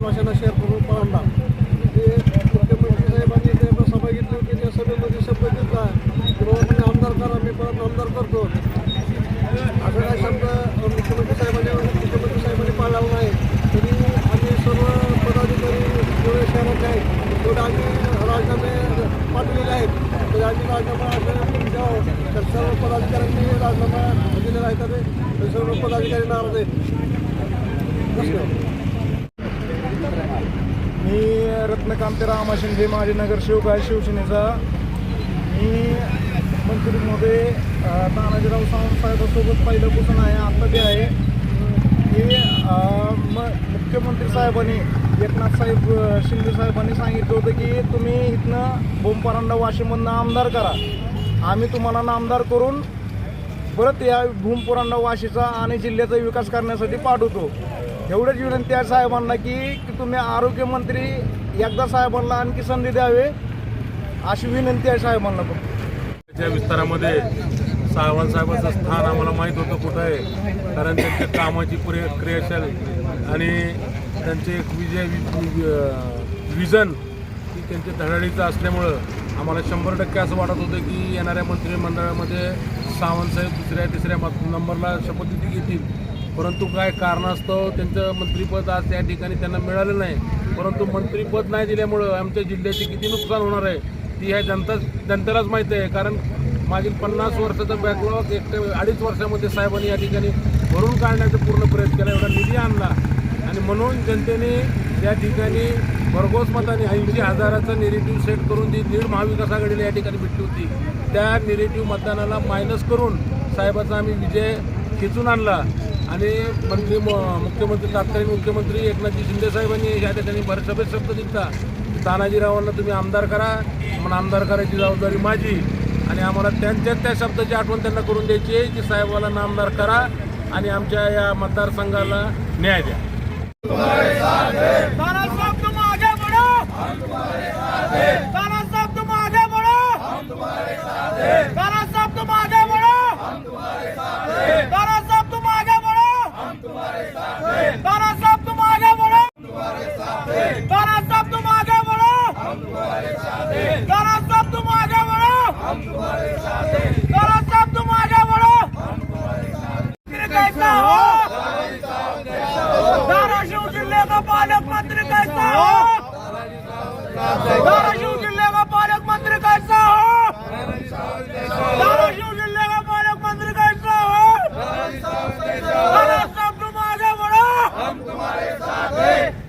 भाषाला शेअर करून पाहणला ते मुख्यमंत्री साहेबांनी ते सभा घेतली होती त्या सभेमध्ये शब्द घेतला की बाबा तुम्ही आमदार करा मी परत आमदार करतो. असं काय शब्द मुख्यमंत्री साहेबांनी मुख्यमंत्री साहेबांनी पाळला नाही. तरी आम्ही सर्व पदाधिकारी जेवढे शहरात आहेत. तेवढे आम्ही राजीनामे पाठवलेले आहेत. तर आम्ही राजीनामा असं द्यावं. तर सर्व पदाधिकाऱ्यांनी राजीनामा दिलेला आहे तर सर्व पदाधिकारी नाराज आहेत नमस्कार मी आमचे रामा शिंदे माजी नगरसेवक आहे शिवसेनेचा. मी मंत्रीमध्ये तानाजीराव सावंत साहेबांसोबत पहिल्यापासून आहे आता ते आहे. की म मुख्यमंत्री साहेबांनी एकनाथ साहेब शिंदे साहेबांनी सांगितलं होतं की तुम्ही इथनं बोमपरांडा वाशीमधनं आमदार करा. आम्ही तुम्हाला नामदार करून परत या भूमपुरांडा वाशीचा आणि जिल्ह्याचा विकास करण्यासाठी पाठवतो. एवढंच विनंती आहे साहेबांना की की तुम्ही आरोग्यमंत्री एकदा साहेबांना आणखी संधी द्यावे अशी विनंती आहे साहेबांना पण. त्या विस्तारामध्ये साहेबांसाहेबांचं साहेबांचं स्थान आम्हाला माहीत होतं कुठं आहे कारण त्यांच्या कामाची पुरे क्रियाशील आणि त्यांचे एक विजय विजन की त्यांचे धडाडीचं असल्यामुळं आम्हाला शंभर टक्के असं वाटत होतं की येणाऱ्या मंत्रिमंडळामध्ये सावंत साहेब दुसऱ्या तिसऱ्या नंबरला शपथविधी घेतील परंतु काय कारणास्तव त्यांचं मंत्रिपद आज त्या ठिकाणी त्यांना मिळालं नाही. परंतु मंत्रिपद नाही दिल्यामुळं आमच्या जिल्ह्याचे किती नुकसान होणार आहे ती ह्या जनता जनतेलाच माहीत आहे. कारण मागील पन्नास वर्षाचा बॅकलॉग एक ते अडीच वर्षामध्ये साहेबांनी या ठिकाणी भरून काढण्याचा पूर्ण प्रयत्न केला एवढा निधी आणला. आणि म्हणून जनतेने या ठिकाणी भरघोस मताने ऐंशी हजाराचा निरेटिव्ह सेट करून जी लीड महाविकास आघाडीला या ठिकाणी भेटली होती त्या निगेटिव्ह मतदानाला मायनस करून साहेबाचा आम्ही विजय खेचून आणला. आणि मंत्री म- मुख्यमंत्री तत्कालीन मुख्यमंत्री एकनाथजी शिंदे साहेबांनी या ठिकाणी भरसभेत शब्द दिला की तानाजीरावांना तुम्ही आमदार करा. म्हणून आमदार करायची जबाबदारी माझी. आणि आम्हाला त्यांच्या त्या शब्दाची आठवण त्यांना करून द्यायची आहे की साहेबांना आमदार करा आणि आमच्या या मतदारसंघाला न्याय द्या. धाराशिव जिले का पालक मंत्री कैसा हो धाराशिव